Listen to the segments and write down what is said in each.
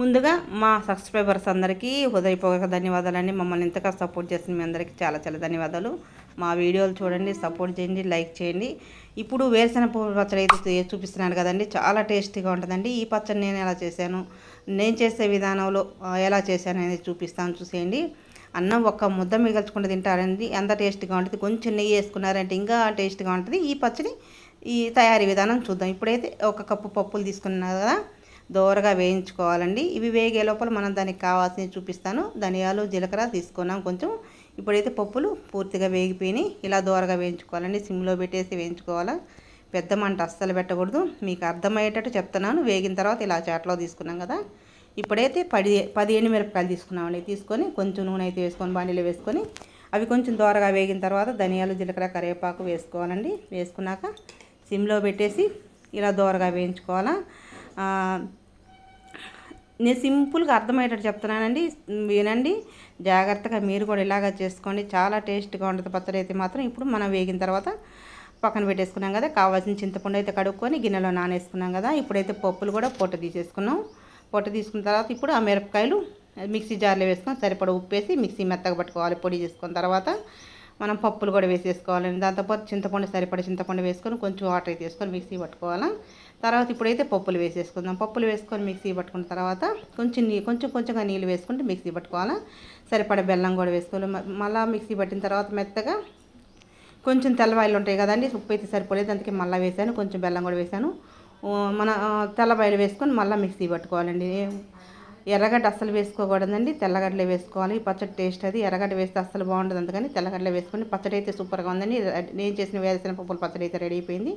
ముందుగా మా సబ్స్క్రైబర్స్ అందరికీ హృదయపూర్వక ధన్యవాదాలండి. మమ్మల్ని ఇంతగా సపోర్ట్ చేసిన మీ అందరికీ చాలా చాలా ధన్యవాదాలు. మా వీడియోలు చూడండి సపోర్ట్ చేయండి లైక్ చేయండి. ఇప్పుడు వేరుశెనగ పచ్చడి అయితే చూపిస్తున్నాను కదండి. చాలా టేస్టీగా ఉంటుందండి. ఈ పచ్చడి నేను ఎలా చేశాను నేను చేసే విధానంలో ఎలా చేశాను అనేది చూపిస్తాను చూసేయండి. అన్నం ఒక్క ముద్ద మిగల్చుకుంటూ తింటారండి. ఎంత టేస్ట్గా ఉంటుంది? కొంచెం నెయ్యి వేసుకున్నారంటే ఇంకా టేస్ట్గా ఉంటుంది. ఈ పచ్చడి ఈ తయారీ విధానం చూద్దాం. ఇప్పుడైతే ఒక కప్పు పప్పులు తీసుకున్నారు కదా. దోరగా వేయించుకోవాలండి. ఇవి వేగే లోపల మనం దానికి కావాల్సినవి చూపిస్తాను. ధనియాలు జీలకర్ర తీసుకున్నాం కొంచెం. ఇప్పుడైతే పప్పులు పూర్తిగా వేగిపోయినాయి. ఇలా దోరగా వేయించుకోవాలండి. సిమ్లో పెట్టేసి వేయించుకోవాలా. పెద్ద మంట అస్సలు పెట్టకూడదు. మీకు అర్థమయ్యేటట్టు చెప్తున్నాను. వేగిన తర్వాత ఇలా చాట్లో తీసుకున్నాం కదా. ఇప్పుడైతే పది పదిహేను మిరపకాయలు తీసుకున్నామండి. తీసుకొని కొంచెం నూనె అయితే వేసుకొని బాణీలో వేసుకొని అవి కొంచెం దోరగా వేగిన తర్వాత ధనియాలు జీలకర్ర కరివేపాకు వేసుకోవాలండి. వేసుకున్నాక సిమ్లో పెట్టేసి ఇలా దోరగా వేయించుకోవాలా. నేను సింపుల్గా అర్థమయ్యేటట్టు చెప్తున్నానండి. వినండి. జాగ్రత్తగా మీరు కూడా ఇలాగ చేసుకోండి. చాలా టేస్ట్గా ఉంటుంది పచ్చడి అయితే మాత్రం. ఇప్పుడు మనం వేగిన తర్వాత పక్కన పెట్టేసుకున్నాం కదా కావాల్సిన చింతపండు అయితే కడుక్కొని గిన్నెలో నానేసుకున్నాం కదా ఇప్పుడైతే పప్పులు కూడా పొట్ట తీసేసుకున్నాం. పొట్ట తీసుకున్న తర్వాత ఇప్పుడు ఆ మిరపకాయలు మిక్సీ జార్లో వేసుకొని సరిపడ ఉప్పు వేసి మిక్సీ మెత్తగా పట్టుకోవాలి. పొడి చేసుకున్న తర్వాత మనం పప్పులు కూడా వేసేసుకోవాలండి దాంతోపాటు చింతపండు సరిపడే చింతపండు వేసుకొని కొంచెం వాటర్ అయితే వేసుకొని మిక్సీ పట్టుకోవాలా? తర్వాత ఇప్పుడైతే పప్పులు వేసేసుకుందాం. పప్పులు వేసుకొని మిక్సీ పట్టుకున్న తర్వాత కొంచెం నీ కొంచెం కొంచెంగా నీళ్ళు వేసుకుంటే మిక్సీ పట్టుకోవాలా? సరిపడ బెల్లం కూడా వేసుకోవాలి. మళ్ళీ మిక్సీ పట్టిన తర్వాత మెత్తగా కొంచెం తెల్లవాయిలు ఉంటాయి కదండి ఉప్పు అయితే సరిపోలేదు అందుకే మళ్ళీ వేసాను. కొంచెం బెల్లం కూడా వేసాను. మన తెల్లవాయిలు వేసుకొని మళ్ళీ మిక్సీ పట్టుకోవాలండి. ఎర్రగడ్డ అస్సలు వేసుకోకూడదండి తెల్లగడ్డలే వేసుకోవాలి. పచ్చడి టేస్ట్ అది. ఎర్రగడ్డ వేస్తే అస్సలు బాగుంటుంది అందుకని తెల్లగడ్డలే వేసుకొని పచ్చడి అయితే సూపర్గా ఉందండి. నేను చేసిన వేసిన పప్పుల పచ్చడి అయితే రెడీ అయిపోయింది.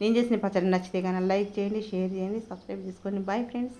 నేను చేసిన పచ్చడి నచ్చితే కానీ లైక్ చేయండి షేర్ చేయండి సబ్స్క్రైబ్ చేసుకోండి. Bye friends.